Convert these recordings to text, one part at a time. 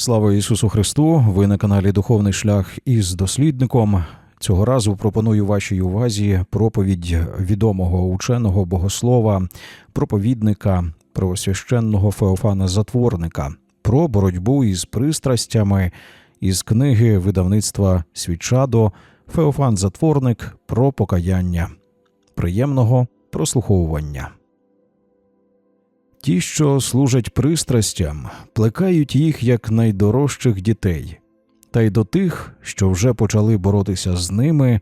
Слава Ісусу Христу! Ви на каналі Духовний Шлях із дослідником. Цього разу пропоную вашій увазі проповідь відомого ученого богослова, проповідника правосвященного Феофана Затворника про боротьбу із пристрастями із книги видавництва Свічадо Феофан Затворник про покаяння. Приємного прослуховування. Ті, що служать пристрастям, плекають їх як найдорожчих дітей, та й до тих, що вже почали боротися з ними,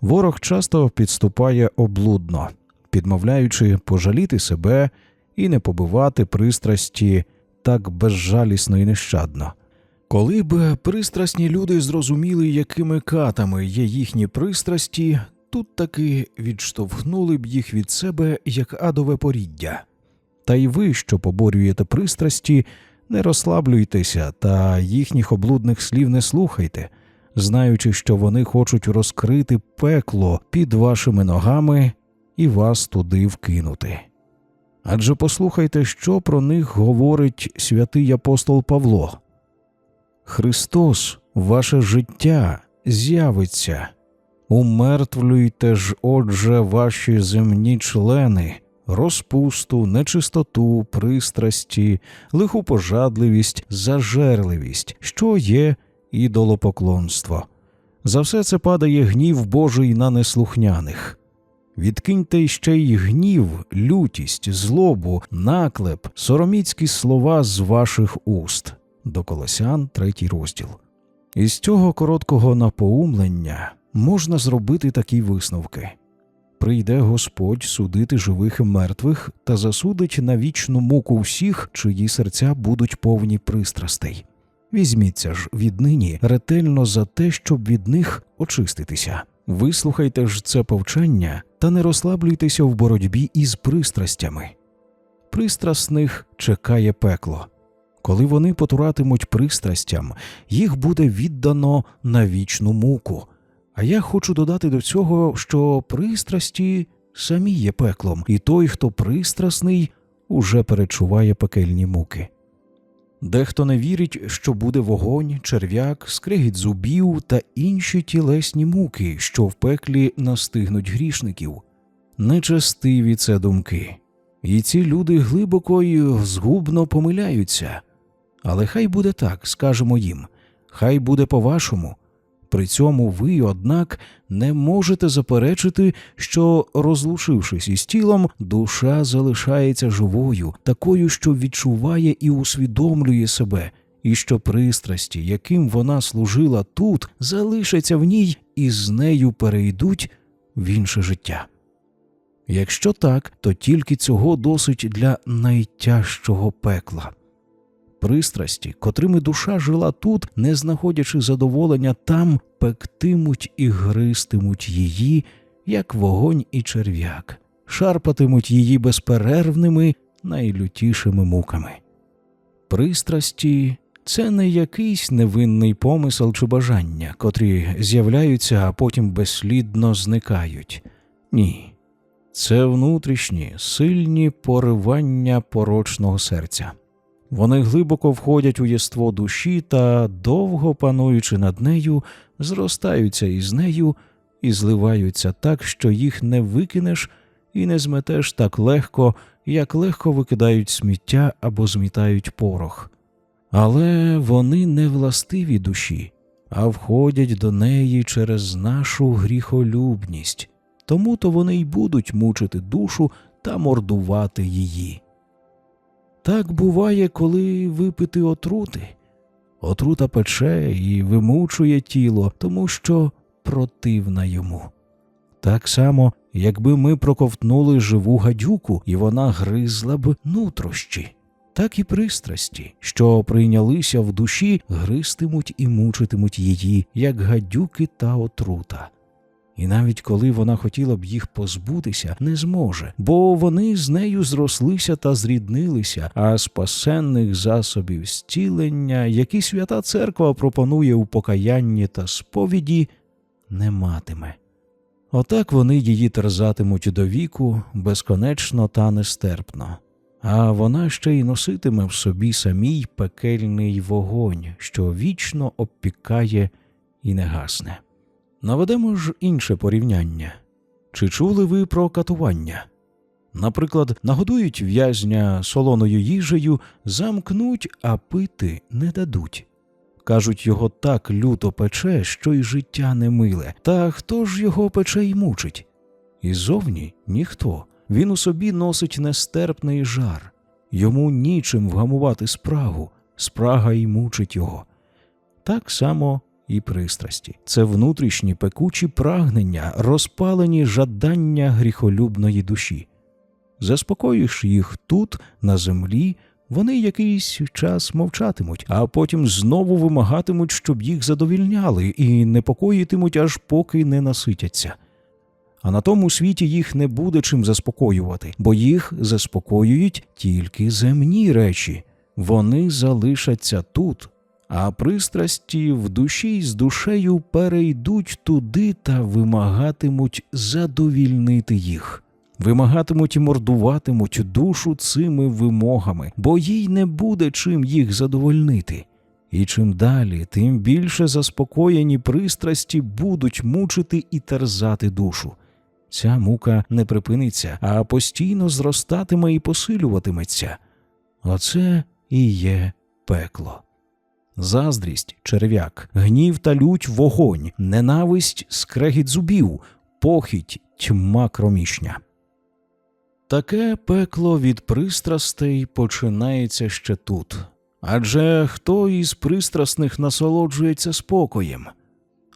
ворог часто підступає облудно, підмовляючи пожаліти себе і не побивати пристрасті так безжалісно і нещадно. Коли б пристрасні люди зрозуміли, якими катами є їхні пристрасті, тут таки відштовхнули б їх від себе як адове поріддя. Та й ви, що поборюєте пристрасті, не розслаблюйтеся та їхніх облудних слів не слухайте, знаючи, що вони хочуть розкрити пекло під вашими ногами і вас туди вкинути. Адже послухайте, що про них говорить святий апостол Павло. Христос, ваше життя, з'явиться. Умертвлюйте ж, отже, ваші земні члени, розпусту, нечистоту, пристрасті, лиху пожадливість, зажерливість, що є ідолопоклонство. За все це падає гнів Божий на неслухняних. Відкиньте ще й гнів, лютість, злобу, наклеп, сороміцькі слова з ваших уст. До Колосян, третій розділ. Із цього короткого напоумлення можна зробити такі висновки прийде Господь судити живих і мертвих та засудить на вічну муку всіх, чиї серця будуть повні пристрастей. Візьміться ж віднині ретельно за те, щоб від них очиститися. Вислухайте ж це повчання та не розслаблюйтеся в боротьбі із пристрастями. Пристрасних чекає пекло. Коли вони потуратимуть пристрастям, їх буде віддано на вічну муку. А я хочу додати до цього, що пристрасті самі є пеклом, і той, хто пристрасний, уже перечуває пекельні муки. Дехто не вірить, що буде вогонь, черв'як, скригіт зубів та інші тілесні муки, що в пеклі настигнуть грішників. Нечестиві це думки, і ці люди глибоко й згубно помиляються. Але хай буде так, скажемо їм, хай буде по-вашому. При цьому ви, однак, не можете заперечити, що, розлучившись із тілом, душа залишається живою, такою, що відчуває і усвідомлює себе, і що пристрасті, яким вона служила тут, залишаться в ній і з нею перейдуть в інше життя. Якщо так, то тільки цього досить для найтяжчого пекла пристрасті, котрими душа жила тут, не знаходячи задоволення, там пектимуть і гристимуть її, як вогонь і черв'як, шарпатимуть її безперервними, найлютішими муками. Пристрасті це не якийсь невинний помисел чи бажання, котрі з'являються, а потім безслідно зникають. Ні. Це внутрішні, сильні поривання порочного серця. Вони глибоко входять у єство душі та, довго пануючи над нею, зростаються із нею і зливаються так, що їх не викинеш і не зметеш так легко, як легко викидають сміття або змітають порох. Але вони не властиві душі, а входять до неї через нашу гріхолюбність, тому то вони й будуть мучити душу та мордувати її. Так буває, коли випити отрути. Отрута пече і вимучує тіло, тому що противна йому. Так само, якби ми проковтнули живу гадюку, і вона гризла б нутрощі, так і пристрасті, що прийнялися в душі, гристимуть і мучитимуть її, як гадюки та отрута і навіть коли вона хотіла б їх позбутися, не зможе, бо вони з нею зрослися та зріднилися, а спасенних засобів зцілення, які свята церква пропонує у покаянні та сповіді, не матиме. Отак вони її терзатимуть до віку безконечно та нестерпно. а вона ще й носитиме в собі самій пекельний вогонь, що вічно обпікає і не гасне. Наведемо ж інше порівняння. Чи чули ви про катування? Наприклад, нагодують в'язня солоною їжею, замкнуть, а пити не дадуть. Кажуть, його так люто пече, що й життя не миле. Та хто ж його пече й мучить? І зовні ніхто. Він у собі носить нестерпний жар. Йому нічим вгамувати спрагу, спрага й мучить його. Так само і пристрасті. Це внутрішні пекучі прагнення, розпалені жадання гріхолюбної душі. Заспокоїш їх тут, на землі, вони якийсь час мовчатимуть, а потім знову вимагатимуть, щоб їх задовільняли, і непокоїтимуть, аж поки не наситяться. А на тому світі їх не буде чим заспокоювати, бо їх заспокоюють тільки земні речі, вони залишаться тут, а пристрасті в душі з душею перейдуть туди та вимагатимуть задовільнити їх. Вимагатимуть і мордуватимуть душу цими вимогами, бо їй не буде чим їх задовольнити. І чим далі, тим більше заспокоєні пристрасті будуть мучити і терзати душу. Ця мука не припиниться, а постійно зростатиме і посилюватиметься. Оце і є пекло. Заздрість, черв'як, гнів та лють вогонь, ненависть, скрегіт зубів, похідь, тьма кромішня. Таке пекло від пристрастей починається ще тут. Адже хто із пристрасних насолоджується спокоєм?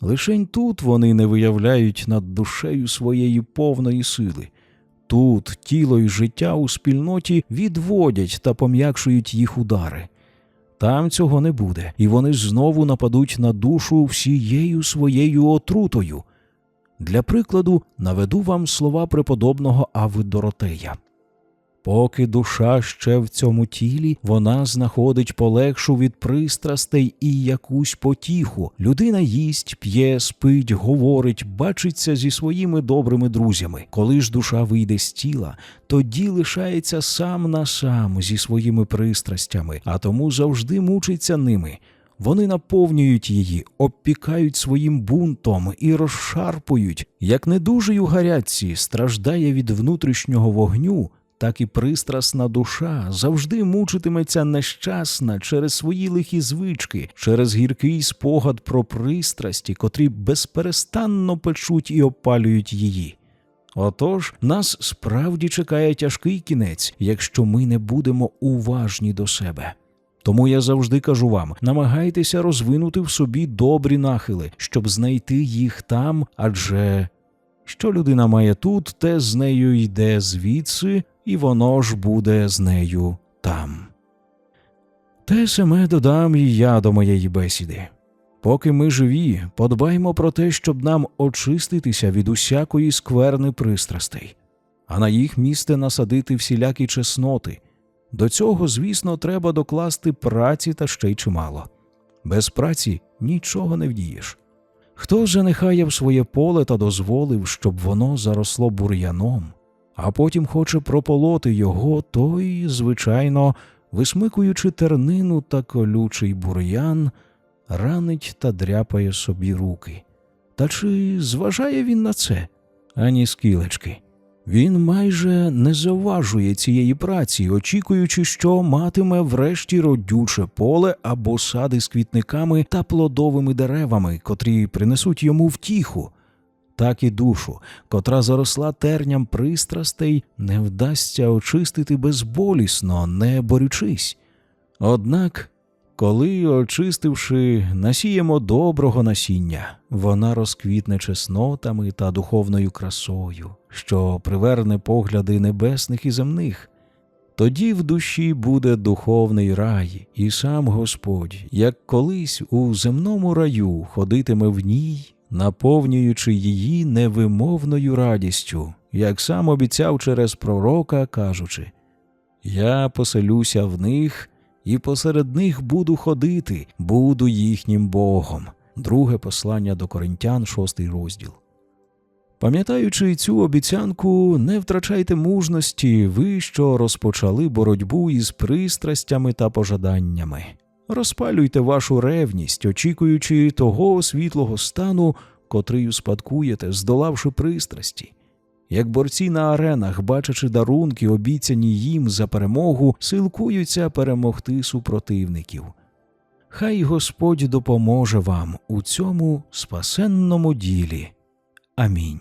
Лишень тут вони не виявляють над душею своєї повної сили. Тут тіло і життя у спільноті відводять та пом'якшують їх удари. Там цього не буде, і вони знову нападуть на душу всією своєю отрутою. Для прикладу наведу вам слова преподобного Ави Доротея. Поки душа ще в цьому тілі, вона знаходить полегшу від пристрастей і якусь потіху. Людина їсть, п'є, спить, говорить, бачиться зі своїми добрими друзями. Коли ж душа вийде з тіла, тоді лишається сам на сам зі своїми пристрастями, а тому завжди мучиться ними. Вони наповнюють її, обпікають своїм бунтом і розшарпують. Як недужий у гарячці страждає від внутрішнього вогню, так і пристрасна душа завжди мучитиметься нещасна через свої лихі звички, через гіркий спогад про пристрасті, котрі безперестанно печуть і опалюють її. Отож, нас справді чекає тяжкий кінець, якщо ми не будемо уважні до себе. Тому я завжди кажу вам: намагайтеся розвинути в собі добрі нахили, щоб знайти їх там, адже що людина має тут, те з нею йде звідси, і воно ж буде з нею там. Те саме додам і я до моєї бесіди. Поки ми живі, подбаймо про те, щоб нам очиститися від усякої скверни пристрастей, а на їх місце насадити всілякі чесноти. До цього, звісно, треба докласти праці та ще й чимало. Без праці нічого не вдієш. Хто занехаяв своє поле та дозволив, щоб воно заросло бур'яном, а потім хоче прополоти його, той, звичайно, висмикуючи тернину та колючий бур'ян, ранить та дряпає собі руки. Та чи зважає він на це? Ані скілечки. Він майже не заважує цієї праці, очікуючи, що матиме врешті родюче поле або сади з квітниками та плодовими деревами, котрі принесуть йому втіху. Так і душу, котра заросла терням пристрастей, не вдасться очистити безболісно, не борючись. Однак, коли, очистивши, насіємо доброго насіння, вона розквітне чеснотами та духовною красою, що приверне погляди небесних і земних. Тоді в душі буде духовний рай, і сам Господь, як колись у земному раю, ходитиме в ній, наповнюючи її невимовною радістю, як сам обіцяв через пророка, кажучи: Я поселюся в них і посеред них буду ходити, буду їхнім Богом. Друге послання до Коринтян, шостий розділ. Пам'ятаючи цю обіцянку, не втрачайте мужності, ви, що розпочали боротьбу із пристрастями та пожаданнями. Розпалюйте вашу ревність, очікуючи того світлого стану, котрий успадкуєте, здолавши пристрасті. Як борці на аренах, бачачи дарунки, обіцяні їм за перемогу, силкуються перемогти супротивників. Хай Господь допоможе вам у цьому спасенному ділі. Амінь.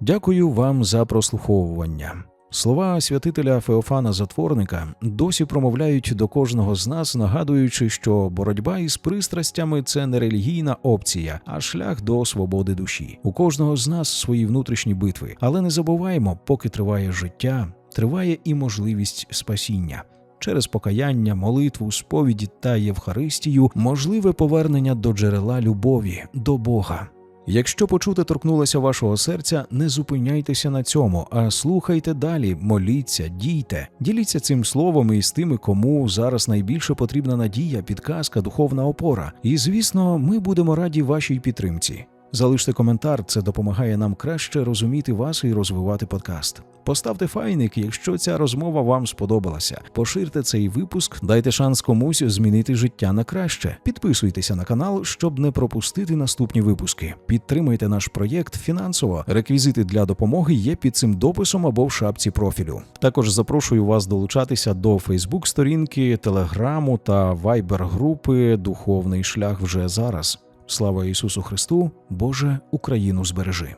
Дякую вам за прослуховування. Слова святителя Феофана Затворника досі промовляють до кожного з нас, нагадуючи, що боротьба із пристрастями це не релігійна опція, а шлях до свободи душі. У кожного з нас свої внутрішні битви, але не забуваємо, поки триває життя, триває і можливість спасіння. Через покаяння, молитву, сповіді та Євхаристію можливе повернення до джерела любові, до Бога. Якщо почуте торкнулося вашого серця, не зупиняйтеся на цьому, а слухайте далі, моліться, дійте, діліться цим словом і з тими, кому зараз найбільше потрібна надія, підказка, духовна опора. І звісно, ми будемо раді вашій підтримці. Залиште коментар, це допомагає нам краще розуміти вас і розвивати подкаст. Поставте файник, якщо ця розмова вам сподобалася. Поширте цей випуск, дайте шанс комусь змінити життя на краще. Підписуйтеся на канал, щоб не пропустити наступні випуски. Підтримайте наш проєкт фінансово. Реквізити для допомоги є під цим дописом або в шапці профілю. Також запрошую вас долучатися до Фейсбук-сторінки, Телеграму та Вайбер-групи Духовний шлях вже зараз. Слава Ісусу Христу, Боже, Україну збережи.